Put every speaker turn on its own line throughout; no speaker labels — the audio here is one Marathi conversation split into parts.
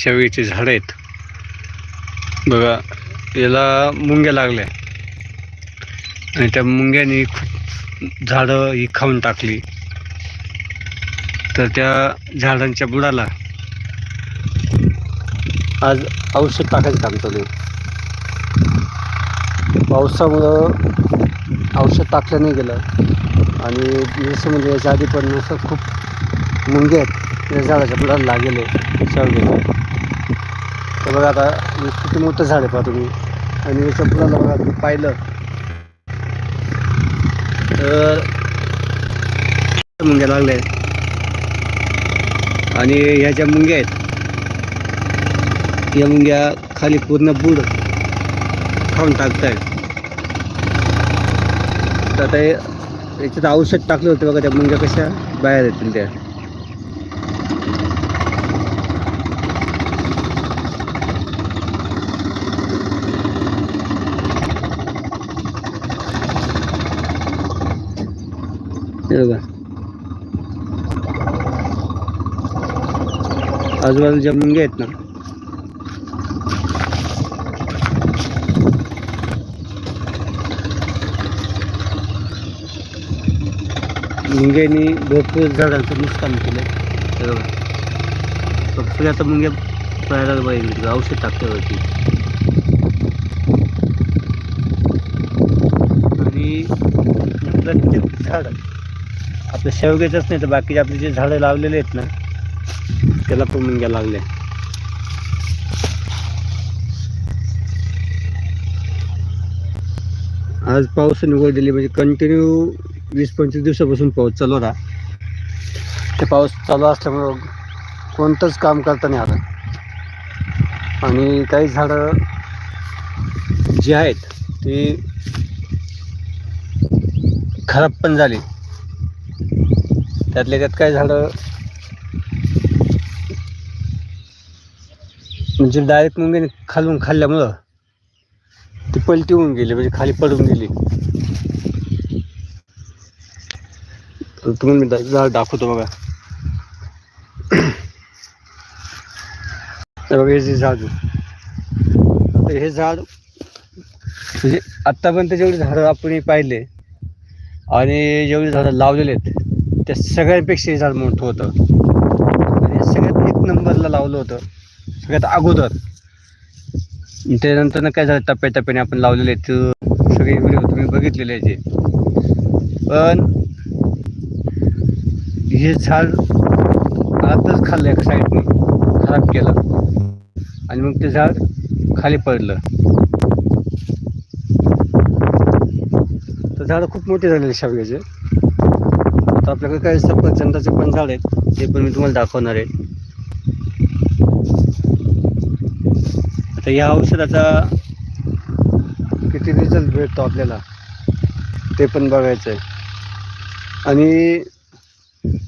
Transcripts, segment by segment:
शेवग्याची झाडं आहेत. बघा याला मुंग्या लागल्या. आणि त्या मुंग्यानी खूप झाडं ही खाऊन टाकली. तर त्या झाडांच्या बुडाला आज औषध टाकायचं काम चालू पावसामुळं औषध टाकलं नाही गेलं. आणि जसं म्हणजे याच्या आधी पण असं खूप मुंगे आहेत या झाडाच्या बुडाला लागेल शेवग्याच्या तर बघा आता किती मोठं झाड आहे पहा तुम्ही. आणि याच्या फुलाला बघा तुम्ही पाहिलं. तर मुंग्या लागल्या आहेत. आणि ह्या ज्या मुंग्या आहेत या मुंग्या खाली पूर्ण बुड खाऊन टाकत आहेत तर आता याच्यात औषध टाकलं होतं बघा त्या मुंग्या कशा बाहेर येतील त्या. बघा आजूबाजूला ज्या मुंग्या आहेत ना? मुंग्यांनी भरपूर झाडांचं नुकसान केलं तर बघा. आता मुंग्या पळायला पाहिजे. औषध टाकल्यावरती. आणि प्रत्येक झाड आपल्या शेवग्याचंच नाही तर बाकीचे आपले जे झाडं लावलेले आहेत ना त्याला पण मुंग्या लागल्या आज पाऊस निवड दिली म्हणजे कंटिन्यू वीस पंचवीस दिवसापासून पाऊस चालू होता. ते पाऊस चालू असल्यामुळं कोणतंच काम करता नाही आलं. आणि काही झाडं जी आहेत ती खराब पण झाली. त्यातल्या त्यात काय झाडं म्हणजे डायरेक्ट मुंग्याने खालून खाल्ल्यामुळं ती पलटी होऊन गेली म्हणजे खाली पडून गेली. तर तुम्ही मी झाड दाखवतो बघा. हे बघा हे जे झाड. हे झाड म्हणजे आत्तापर्यंत जेवढे झाडं आपण हे पाहिले आणि जेवढे झाडं लावलेले आहेत त्या सगळ्यांपेक्षा हे झाड मोठं होतं. आणि सगळ्यात एक नंबरला लावलं होतं. सगळ्यात अगोदर. त्यानंतर काय झालं टप्प्याटप्प्याने आपण लावलेले आहेत. सगळे व्हिडिओ तुम्ही बघितलेले आहेत जे. पण हे झाड आताच खाल्लं एका साईडने. खराब केलं. आणि मग ते झाड खाली पडलं. तर झाडं खूप मोठे झालेले शेवग्याचे तर आपल्याकडे काही सफरचंदाचे पण झाड आहेत ते पण मी तुम्हाला दाखवणार आहे. आता या औषधाचा किती रिझल्ट भेटतो आपल्याला ते पण बघायचं आहे आणि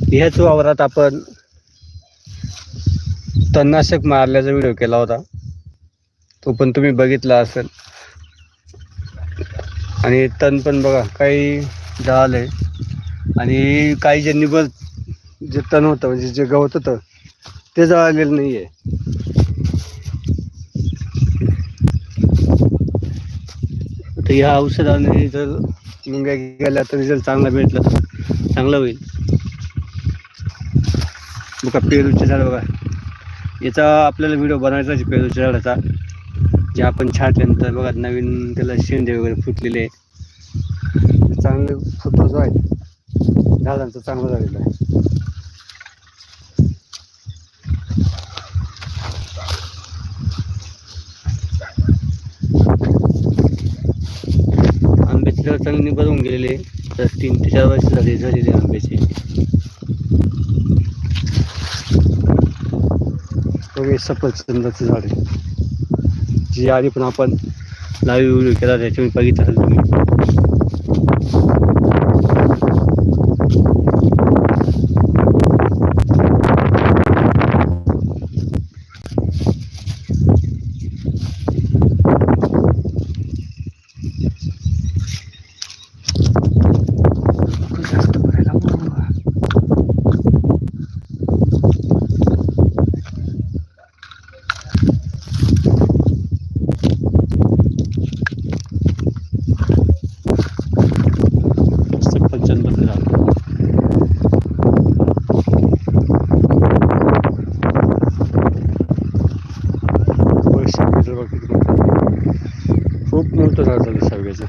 ह्याच वावरात आपण तणनाशक मारल्याचा व्हिडिओ केला होता. तो पण तुम्ही बघितला असेल. आणि तण पण बघा काही झालं आहे आणि काही जे निबल जे तण होतं म्हणजे जे गवत होतं ते जळालेलं नाही आहे तर ह्या औषधाने जर मुंग्या गेल्या तर रिझल्ट चांगला भेटला तर चांगलं होईल. बघा पेरूचे झाड बघा. याचा आपल्याला व्हिडिओ बनवायचा आहे पेरूच्या झाडाचा. जे आपण छाटल्यानंतर बघा नवीन त्याला शेंदे वगैरे फुटलेले चांगले फुटवा जो आहे झाडांचं चांगलं झालेलं आहे. आंब्याची चांगली भरून गेलेले तर तीन ते चार वर्ष झाले झालेले आंब्याचे. बघा सफरचंदाचं झाड जी आधी पण आपण लाईव्ह व्हिडिओ केला त्याच्यावर बघितलं तुम्ही. açılması lazım. Bu işin güzel vakit Çok mutlu arkadaşlar gece.